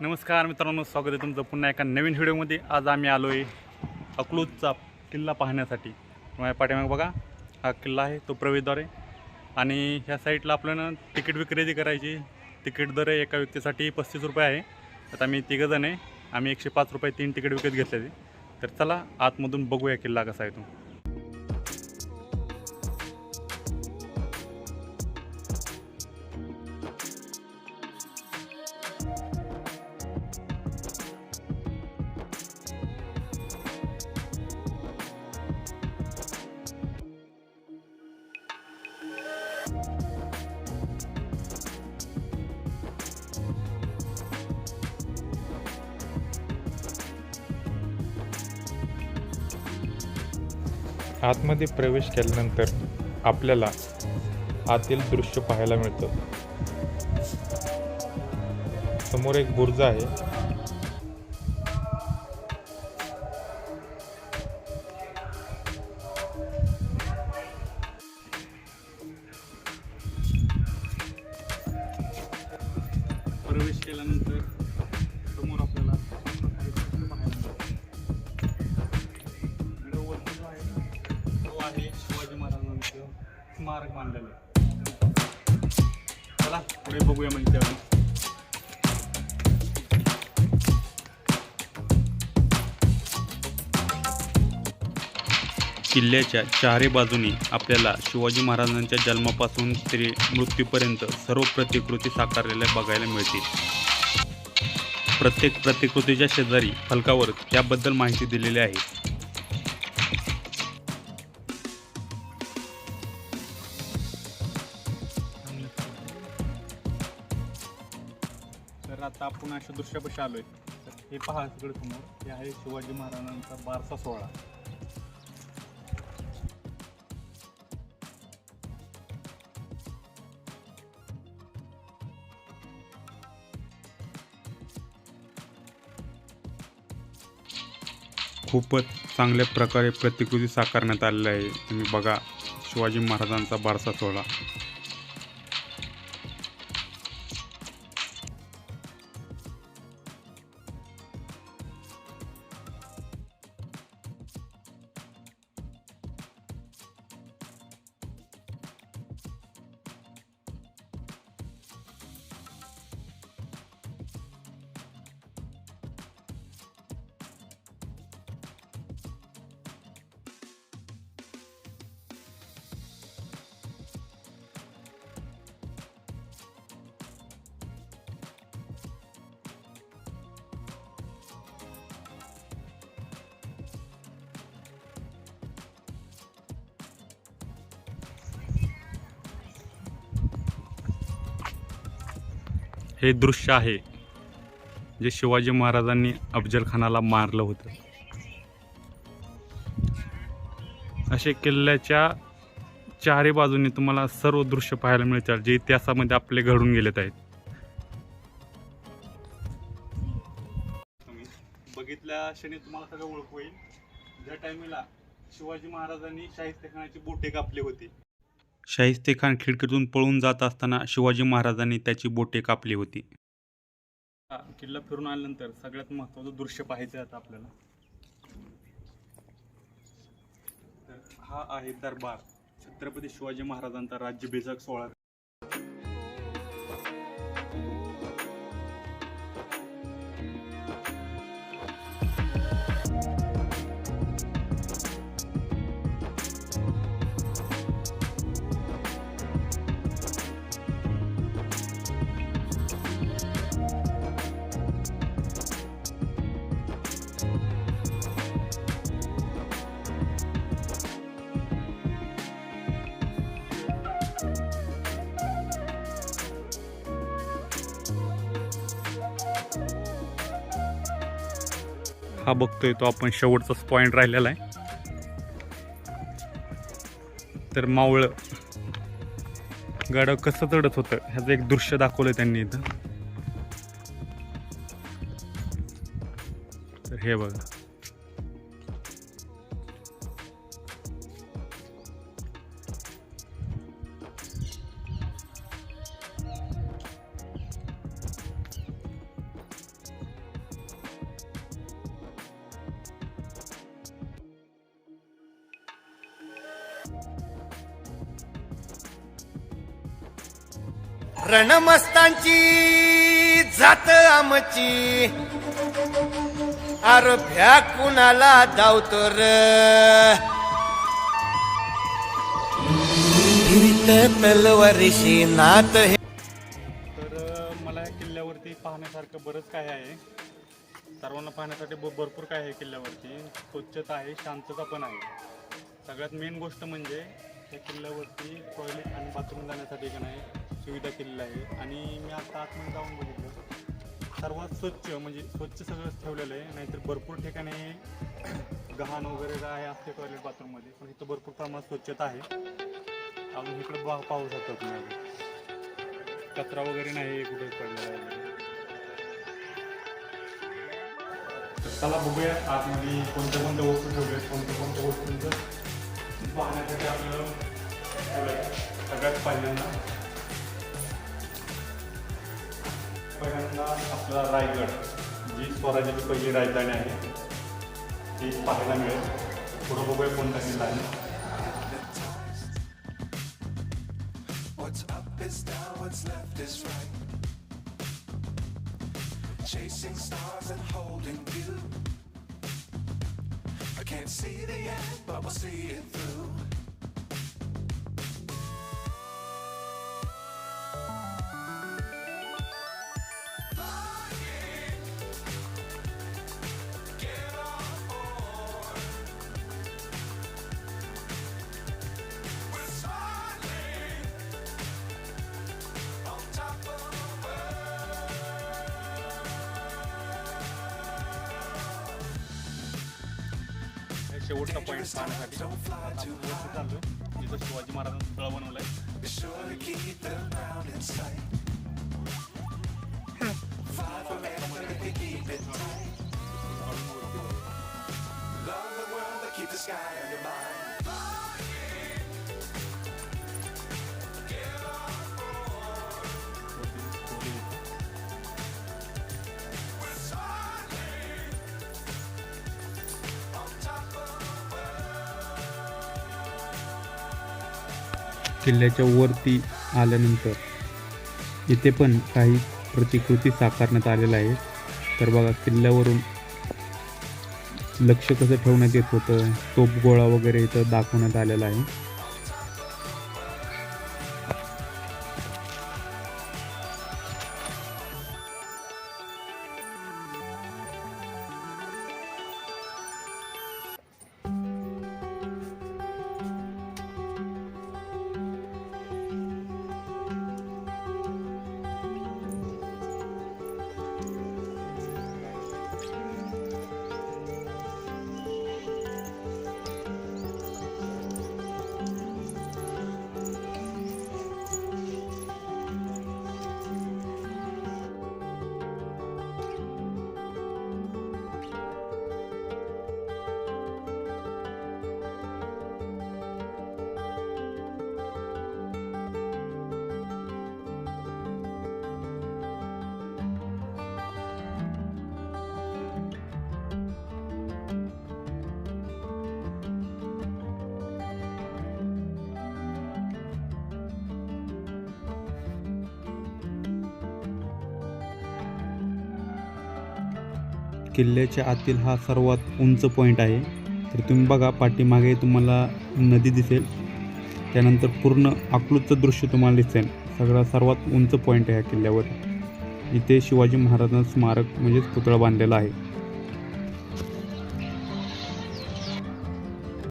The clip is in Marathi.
नमस्कार मित्रांनो स्वागत आहे तुमचं पुन्हा एका नवीन व्हिडिओमध्ये. आज आम्ही आलो आहे अकलूजचा किल्ला पाहण्यासाठी. माझ्या पाठीमागे बघा हा किल्ला आहे तो प्रवेशद्वार आहे. आणि ह्या साईडला आपल्याला तिकीट विक्रेदी करायची. तिकीट दर आहे एका व्यक्तीसाठी पस्तीस रुपये आहे. आता आम्ही तिघंजण आहे. आम्ही एकशे पाच रुपये तीन तिकीट विकत घेतले तर चला आतमधून बघूया किल्ला कसा आहे तो. आतमध्ये प्रवेश केल्यानंतर आपल्याला आतील दृश्य पाहायला मिळतं. समोर एक बुर्ज आहे. प्रवेश केल्यानंतर स्मारक आहे. चला पुढे बघूया म्हणजे त्यावेळी किल्ल्याच्या चारही बाजूनी आपल्याला शिवाजी महाराजांच्या जन्मापासून ते मृत्यूपर्यंत सर्व प्रतिकृती साकारलेल्या बघायला मिळतील. प्रत्येक प्रतिकृतीच्या शेजारी फलकावर त्याबद्दल माहिती दिलेली आहे. अशा दृश्यापाशी आलोय. तर हे पहा सगळं समोर. हे आहे शिवाजी महाराजांचा बारसा सोहळा. खूपच चांगल्या प्रकारे प्रतिकृती साकारण्यात आलेलं आहे. तुम्ही बघा शिवाजी महाराजांचा बारसा सोहळा. हे दृश्य आहे जे शिवाजी महाराजांनी अफजलखानाला मारलं होतं. असे किल्ल्याच्या चारही बाजूनी तुम्हाला सर्व दृश्य पाहायला मिळतात जे इतिहासामध्ये आपले घडून गेलेत आहेत. बघितल्या क्षणी तुम्हाला सगळं ओळख होईल. ज्या टायमेला शिवाजी महाराजांनी शाहिस्तेखानाची बोटे कापली होती. शाहिस्ते खान खिडकीतून पळून जात असताना शिवाजी महाराजांनी त्याची बोटे कापली होती. किल्ला फिरून आल्यानंतर सगळ्यात महत्त्वाचं दृश्य पाहायचं आहे आता आपल्याला. तर हा आहे दरबार. छत्रपती शिवाजी महाराजांचा राज्याभिषेक सोहळा. हा बघतोय तो आपण शेवटचाच पॉईंट राहिलेला आहे. तर मावळ गाडं कसं चढत होतं ह्याचं एक दृश्य दाखवलं त्यांनी इथं. तर हे बघा. रणमस्तांची जात आमची. अर भ्या कुणाला धावतो र? फिरित तलवारीशी नात हे तर मला या किल्ल्यावरती पाहण्यासारखं बरंच काय आहे. सर्वांना पाहण्यासाठी ब भरपूर काय आहे किल्ल्यावरती. स्वच्छता आहे शांतता पण आहे. सगळ्यात मेन गोष्ट म्हणजे या किल्ल्यावरती टॉयलेट आणि बाथरूम जाण्यासाठी का नाही सुविधा केलेल्या आहे आणि मी आता आतमध्ये जाऊन बघितलं. सर्वात स्वच्छ म्हणजे स्वच्छ सगळं ठेवलेलं आहे. नाहीतर भरपूर ठिकाणी गहाण वगैरे काय असते टॉयलेट बाथरूममध्ये पण इथं भरपूर प्रमाणात स्वच्छता आहे. अजून इकडे बा पाहू शकता तुम्ही कचरा वगैरे नाही कुठे पडलेला आहे चला बघूया आतमध्ये कोणत्या कोणत्या वस्तू ठेवल्या कोणत्या कोणत्या वस्तूंचं पाहण्यासाठी आपल्याला सगळ्यात पहिल्यांदा पहिल्यांदा आपला रायगड जी स्वराज्याची पहिली राजधानी आहे ती पाहायला मिळेल पुढं बघूया कोणता किल्ला आहे What's up is down, what's left is right. Chasing stars and holding you. I can't see the end, but we'll see it through. शेवटचा पॉईंट पाहण्यासाठी. आपण वरती चाललोय जिथं शिवाजी महाराजांचं तळ बनवलंय Be किल्ल्याच्या वरती आल्यानंतर इथे पण काही प्रतिकृती साकारण्यात आलेल्या आहेत. तर बघा किल्ल्यावरून लक्ष कसं ठेवण्यात येत होतं तोपगोळा वगैरे इथं दाखवण्यात आलेला आहे. किल्ल्याच्या आतील हा सर्वात उंच पॉईंट आहे. तर तुम्ही बघा पाठीमागे तुम्हाला नदी दिसेल. त्यानंतर पूर्ण अकलूजचं दृश्य तुम्हाला दिसेल. सगळा सर्वात उंच पॉईंट आहे ह्या किल्ल्यावर. इथे शिवाजी महाराजांचं स्मारक म्हणजेच पुतळा बांधलेला आहे.